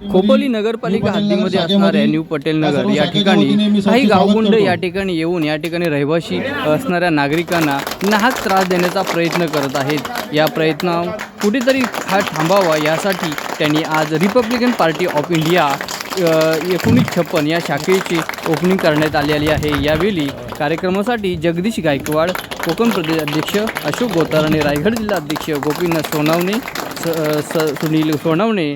खोपोली नगरपालिका हद्दीमध्ये असणाऱ्या न्यू पटेल नगर. या ठिकाणी काही गावगुंड या ठिकाणी येऊन या ठिकाणी रहिवाशी असणाऱ्या नागरिकांना नाहक त्रास देण्याचा प्रयत्न करत आहेत. या प्रयत्न कुठेतरी हा थांबावा यासाठी त्यांनी आज रिपब्लिकन पार्टी ऑफ इंडिया एकोणीस छप्पन या शाखेची ओपनिंग करण्यात आलेली आहे. यावेळी कार्यक्रमासाठी जगदीश गायकवाड कोकण प्रदेश अध्यक्ष अशोक गोतार आणि रायगड जिल्हा अध्यक्ष गोपीनाथ सोनावणे स स सुनील सोनावणे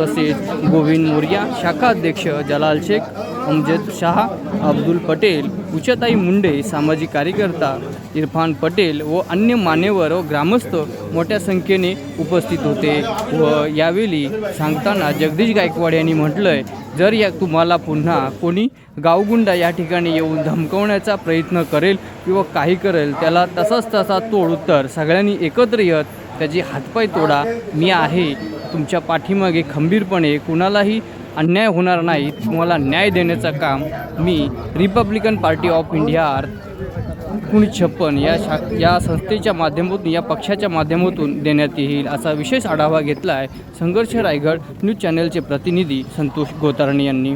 तसेच गोविंद मोर्या शाखा अध्यक्ष जलाल शेख अमजद शहा अब्दुल पटेल उचताई मुंडे सामाजिक कार्यकर्ता इरफान पटेल व अन्य मान्यवर व ग्रामस्थ मोठ्या संख्येने उपस्थित होते व यावेळी सांगताना जगदीश गायकवाड यांनी म्हटलंय जर या तुम्हाला पुन्हा कोणी गावगुंडा या ठिकाणी येऊन धमकवण्याचा प्रयत्न करेल किंवा काही करेल त्याला तसाच तसा तोड उत्तर सगळ्यांनी एकत्र येत त्याची हातपाय तोडा मी आहे. तुमच्या पाठीमागे खंबीरपणे कुणालाही अन्याय होणार नाही तुम्हाला न्याय देण्याचं काम मी रिपब्लिकन पार्टी ऑफ इंडिया एकोणीस छप्पन या शा या संस्थेच्या माध्यमातून या पक्षाच्या माध्यमातून देण्यात येईल असा विशेष आढावा घेतला आहे संघर्ष रायगड न्यूज चॅनलचे प्रतिनिधी संतोष गोतारणे यांनी.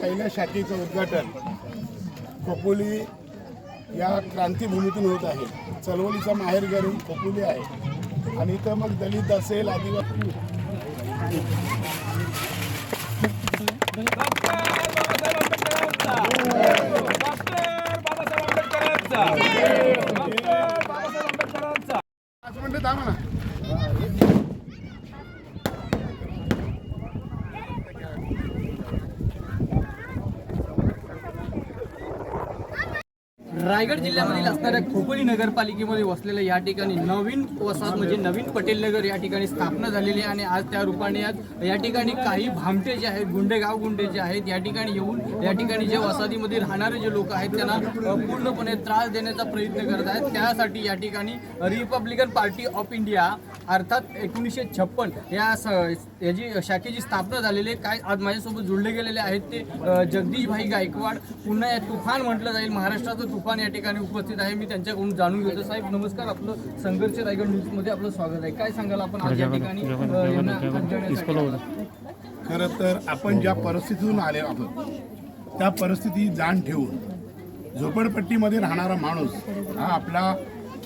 पहिल्या शाखेचं उद्घाटन. खोपोली या क्रांतीभूमीतून होत आहे. चळवळीचा माहेरघर खोपोली आहे. आणि इथं मग दलित असेल आदिवासी. पाच मिनिटं थांबा ना. रायगड जिल्ह्यामधील असणाऱ्या खोपोली नगरपालिकेमध्ये वसलेल्या या ठिकाणी नवीन वसाहत म्हणजे नवीन पटेल नगर या ठिकाणी स्थापना झालेली आहे आणि आज त्या रूपाने आज या ठिकाणी काही भामटे जे आहेत गुंडेगाव गुंडे जे आहेत या ठिकाणी येऊन या ठिकाणी जे वसाहतीमध्ये राहणारे जे लोक आहेत त्यांना पूर्णपणे त्रास देण्याचा प्रयत्न करत आहेत. त्यासाठी या ठिकाणी रिपब्लिकन पार्टी ऑफ इंडिया अर्थात एकोणीसशे छप्पन या स- याची शाखेची स्थापना झालेली आहे. काय आज माझ्यासोबत जुळले गेलेले आहेत ते जगदीशभाई गायकवाड. पुन्हा या तुफान म्हटलं जाईल महाराष्ट्राचं तुफान या ठिकाणी उपस्थित आहे. मी त्यांच्याकडून जाणून घेतो. साहेब नमस्कार. आपलं संघर्ष रायगड न्यूजमध्ये आपलं स्वागत आहे. काय सांगाल आपण आज या ठिकाणी अ, यांना कंटाळण्यासाठी? खरं तर आपण ज्या परिस्थितीतून आले आहोत त्या परिस्थिती जाण ठेवून झोपडपट्टीमध्ये राहणारा माणूस हा आपला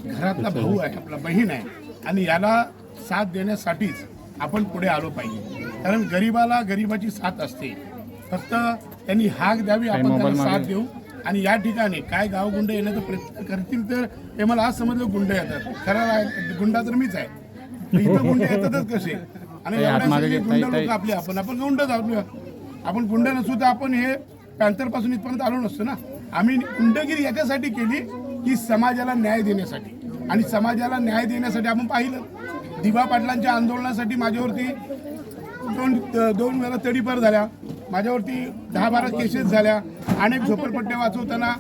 घरातला भाऊ आहे आपला बहीण आहे. आणि याला साथ देण्यासाठीच आपण पुढे आलो पाहिजे. कारण गरिबाला गरिबाची साथ असते. फक्त त्यांनी हाक द्यावी आपण त्यांना साथ देऊ. आणि या ठिकाणी काय गावगुंड येण्याचा प्रयत्न करतील तर ते मला आज समजलं गुंड येतात. खरं आहे, गुंडा तर मीच आहे. इथं गुंड येतातच कसे? आणि गुंड लोक आपले आपण आपण गुंडच आहोत आपण गुंड नसू तर आपण हे पॅन्थरपासून इथपर्यंत आलो नसतो ना. आम्ही गुंडगिरी याच्यासाठी केली की समाजाला न्याय देण्यासाठी. आणि समाजाला न्याय देण्यासाठी आपण पाहिलं. दिवा पाटलांच्या आंदोलनासाठी माझ्यावरती दोन दोन वेळा तडीपार झाल्या. माझ्यावरती दहा बारा केसेस झाल्या. अनेक झोपडपट्ट्या वाचवताना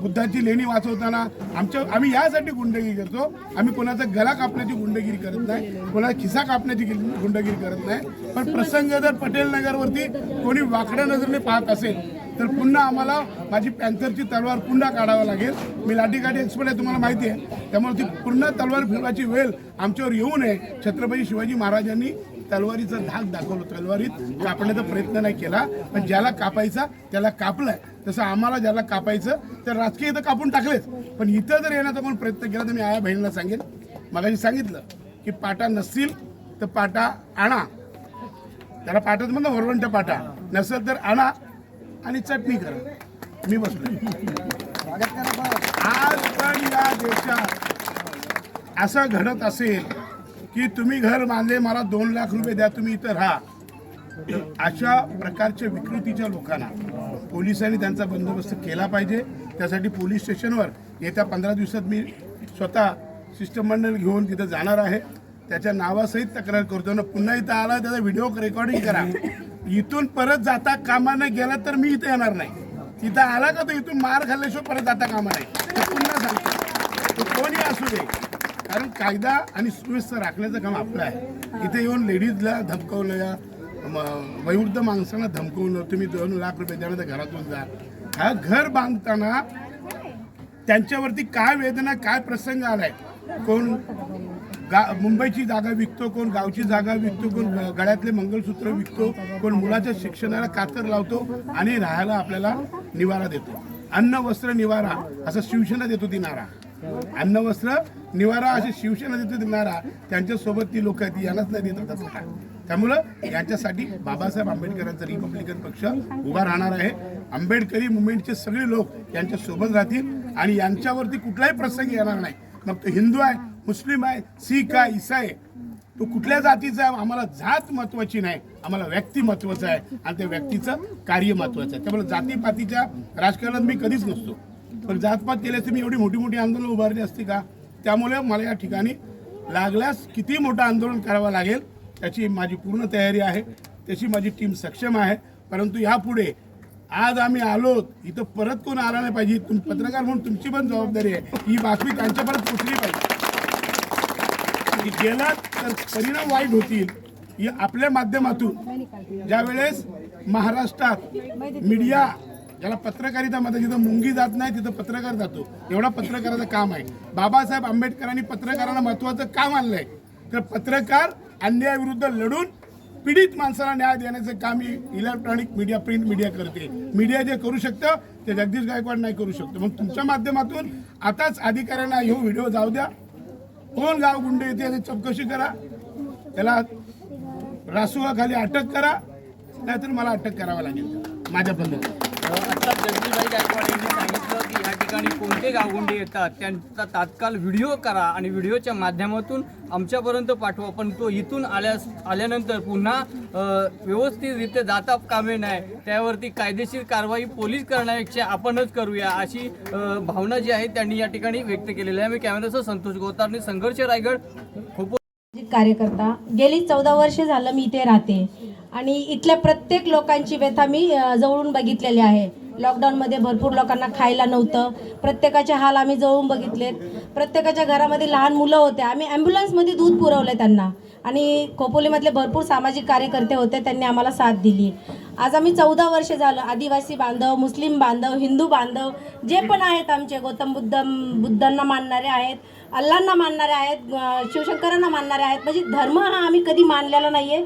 बुद्धाची लेणी वाचवताना आमच्या आम्ही यासाठी गुंडगिरी करतो. आम्ही कोणाचा गला कापण्याची गुंडगिरी करत नाही. कोणाचा खिसा कापण्याची गिल- गुंडगिरी करत नाही. पण प्रसंग जर पटेल नगरवरती कोणी वाकड्या नजरेने पाहत असेल तर पुन्हा आम्हाला माझी पॅन्थरची तलवार पुन्हा काढावं लागेल. मी लाठीकाठी एक्सपर्ट आहे तुम्हाला माहिती आहे. त्यामुळे ती पूर्ण तलवार फिरवायची वेळ आमच्यावर येऊ नये. छत्रपती शिवाजी महाराजांनी तलवारीचा धाक दाखवलं. तलवारीत कापण्याचा प्रयत्न नाही केला. पण ज्याला कापायचा त्याला कापलाय. तसं आम्हाला ज्याला कापायचं तर राजकीय इथं कापून टाकलेच पण इथं जर येण्याचा कोण प्रयत्न केला तर मी आया बहिणीला सांगेन. मगाशी सांगितलं की पाटा नसतील तर पाटा आणा. त्याला पाटाच म्हणलं वरवंट पाटा. नसेल तर आणा आणि चटणी करा. मी बसलो आज पण या देशात असं घडत असेल की तुम्ही घर बांधले मला दोन लाख रुपये द्या तुम्ही इथं राहा. अशा प्रकारच्या विकृतीच्या लोकांना पोलिसांनी त्यांचा बंदोबस्त केला पाहिजे. त्यासाठी पोलीस स्टेशनवर येत्या पंधरा दिवसात मी स्वतः शिष्टमंडळ घेऊन तिथं जाणार आहे. त्याच्या नावासहित तक्रार करतो ना पुन्हा इथं आला त्याचा व्हिडिओ रेकॉर्डिंग करा. इथून परत जाता कामाने गेला तर मी इथं येणार नाही. तिथं आला का तो इथून मार खाल्ल्याशिवाय परत जाता कामा नाही. पुन्हा सांगतो. तो कोणी असू दे. कारण कायदा आणि सुव्यवस्था राखण्याचं काम आपलं आहे. इथे येऊन लेडीजला धमकवलं या वयोवृद्ध माणसांना धमकवलं तुम्ही दोन लाख रुपये द्या तर घरातून जा. हा घर बांधताना त्यांच्यावरती काय वेदना काय प्रसंग आलाय? कोण गा मुंबईची जागा विकतो कोण गावची जागा विकतो कोण गळ्यातले मंगळसूत्र विकतो कोण मुलाच्या शिक्षणाला कातर लावतो आणि राहायला आपल्याला निवारा देतो. अन्न वस्त्र निवारा असं शिवसेना देतो ती नारा. अन्न वस्त्र निवारा अशी शिवसेना देतो देणारा त्यांच्यासोबत ती लोक आहेत यांनाच नाही देत होता त्यामुळं यांच्यासाठी बाबासाहेब आंबेडकरांचा रिपब्लिकन पक्ष उभा राहणार आहे. आंबेडकरी मुवमेंटचे सगळे लोक यांच्या सोबत राहतील आणि यांच्यावरती कुठलाही प्रसंग येणार नाही. मग तो हिंदू आहे मुस्लिम आहे सिख आहे ईसाई आहे तो कुठल्या जातीचा आहे आम्हाला जात महत्वाची नाही आम्हाला व्यक्ती महत्वाचं आहे आणि त्या व्यक्तीचं कार्य महत्वाचं आहे. त्यामुळे जातीपातीच्या राजकारणात मी कधीच नसतो. पण जातपात केल्यास मी एवढी मोठी मोठी आंदोलन उभारली असती का? त्यामुळे मला या ठिकाणी लागल्यास किती मोठं आंदोलन करावं लागेल त्याची माझी पूर्ण तयारी आहे. त्याची माझी टीम सक्षम आहे. परंतु यापुढे आज आम्ही आलो इथं परत कोण आला नाही पाहिजे? तुम पत्रकार म्हणून तुमची पण जबाबदारी आहे. ही बातमी त्यांच्यापर्यंत पोचली पाहिजे. की गेला तर परिणाम वाईट होतील ही आपल्या माध्यमातून. ज्यावेळेस महाराष्ट्रात मीडिया ज्याला पत्रकारिता म्हणतात जिथं मुंगी जात नाही तिथं पत्रकार जातो. एवढा पत्रकाराचं काम आहे. बाबासाहेब आंबेडकरांनी पत्रकारांना महत्वाचं काम आणलंय. तर पत्रकार अन्यायाविरुद्ध लढून पीडित माणसाला न्याय देण्याचं काम ही इलेक्ट्रॉनिक मीडिया प्रिंट मीडिया करते. मीडिया जे करू शकतं ते जगदीश गायकवाड नाही करू शकतो. मग तुमच्या माध्यमातून आताच अधिकाऱ्यांना येऊ व्हिडिओ जाऊ द्या. कोण गाव गुंड येते याची चौकशी करा. त्याला रासुवाखाली अटक करा. नाहीतर मला अटक करावं लागेल. माझ्या पद्धतीने गायकवाड यांनी सांगितलं की या ठिकाणी कोणते गावगुंडे येतात? त्यांचा तात्काळ व्हिडिओ करा आणि व्हिडिओच्या माध्यमातून आमच्यापर्यंत पाठवा. पण तो इथून आल्यास आल्यानंतर पुन्हा व्यवस्थितरित्या जाता कामे नाही. त्यावरती कायदेशीर कारवाई पोलीस करण्यापेक्षा आपणच करूया अशी भावना जी आहे त्यांनी या ठिकाणी व्यक्त केलेली आहे. मी कॅमेरासह संतोष गोतारने संघर्ष रायगड खूप कार्यकर्ता गेली चौदा वर्ष झालं मी इथे राहते. आणि इथल्या प्रत्येक लोकांची व्यथा मी जवळून बघितलेली आहे. लॉकडाऊनमध्ये भरपूर लोकांना खायला नव्हतं. प्रत्येकाचे हाल आम्ही जवळून बघितलेत. प्रत्येकाच्या घरामध्ये लहान मुलं होते आम्ही ॲम्ब्युलन्समध्ये दूध पुरवलं त्यांना. आणि खोपोलीमधले भरपूर सामाजिक कार्यकर्ते होते त्यांनी आम्हाला साथ दिली. आज आम्ही चौदा वर्ष झालं आदिवासी बांधव मुस्लिम बांधव हिंदू बांधव जे पण आहेत आमचे गौतम बुद्ध बुद्धांना मानणारे आहेत अल्लांना मानणारे आहेत शिवशंकरांना मानणारे आहेत. म्हणजे धर्म हा आम्ही कधी मानलेला नाही आहे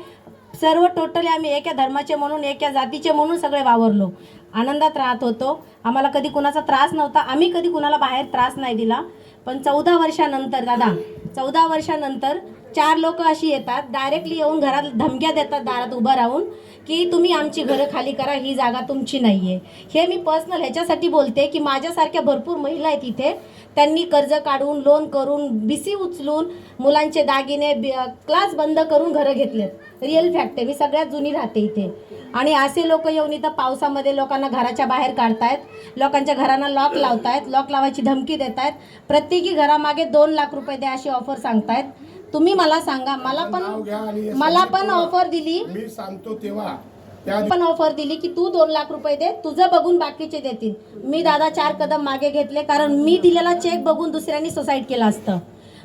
सर्व टोटली आम्ही एका धर्माचे म्हणून एका जातीचे म्हणून सगळे वावरलो. आनंदात राहत होतो. आम्हाला कधी कुणाचा त्रास नव्हता. आम्ही कधी कुणाला बाहेर त्रास नाही दिला. पण चौदा वर्षानंतर दादा चौदा वर्षानंतर चार लोक अशी येतात डायरेक्टली येऊन घरात धमक्या देतात दारात उभं राहून की तुम्ही आमची घरं खाली करा ही जागा तुमची नाही आहे हे मी पर्सनल ह्याच्यासाठी बोलते की माझ्यासारख्या भरपूर महिला आहेत इथे. त्यांनी कर्ज काढून लोन करून बिसी उचलून मुलांचे दागिने क्लास बंद करून घरं घेतलेत. रिअल फॅक्ट आहे मी सगळ्यात जुनी राहते इथे. आणि असे लोक येऊन इथं पावसामध्ये लोकांना घराच्या बाहेर काढतायत लोकांच्या घरांना लॉक लावतायत लॉक लावायची धमकी देत आहेत प्रत्येकी घरामागे दोन लाख रुपये द्या अशी ऑफर सांगतायत. तुम्ही मला सांगा मला नाव घ्या आणि पण मला पण. ऑफर दिली. मी सांगतो तेव्हा. त्या पण ऑफर दिली की तू दोन लाख रुपये दे तुझं बघून बाकीचे देतील. मी दादा चार कदम मागे घेतले कारण मी दिलेला चेक बघून दुसऱ्यांनी सुसाईड केलं असतं.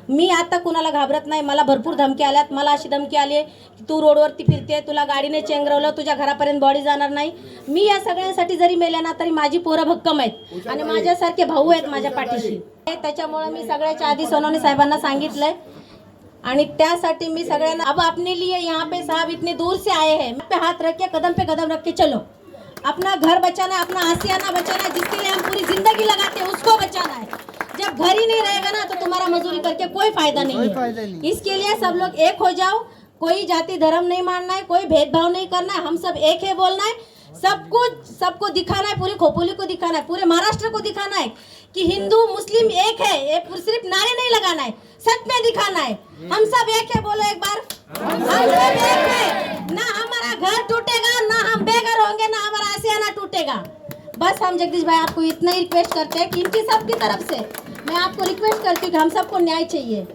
मी आता कुणाला घाबरत नाही मला भरपूर धमकी आल्यात. मला अशी धमकी आली की तू रोडवरती फिरते तुला गाडीने चेंगरवलं तुझ्या घरापर्यंत बॉडी जाणार नाही. मी या सगळ्यांसाठी जरी मेल्या ना तरी माझी पोरं भक्कम आहेत. आणि माझ्यासारखे भाऊ आहेत माझ्या पाठीशी. त्याच्यामुळे मी सगळ्याच्या आधी सोनवणे साहेबांना सांगितलंय आणि त्यासाठी मी सगळ्यांना अब अपने लिए यहाँ पे साहब इतने दूर से आए हैं। पे हाथ रख के कदम पे कदम रख के चलो। अपना घर बचाना है अपना आसियाना बचाना है जिसके लिए हम पूरी ज़िंदगी लगाते हैं उसको बचाना है। जब घर ही नहीं रहेगा ना तो तुम्हारा मजदूरी करके कोई फ़ायदा नहीं है। इसके लिए सब लोग एक हो जाओ। कोई जाति धर्म नहीं मानना है कोई भेदभाव नहीं करना है हम सब एक है बोलना है। सबको सबको दिखाना है पूरी खोपोली को दिखाना है पूरे महाराष्ट्र को दिखाना है कि हिंदू मुस्लिम एक है ये सिर्फ़ नारे नहीं लगाना है। सच में दिखाना है। हम सब एक है बोलो एक बार। हम सब एक है। ना हमारा घर टूटेगा ना हम बेघर होंगे ना हमारा आसियाना टूटेगा। बस हम जगदीश भाई आपको इतना ही रिक्वेस्ट करते हैं कि इनकी सबकी तरफ़ से। मैं आपको रिक्वेस्ट करती हूँ कि हम सबको न्याय चाहिए।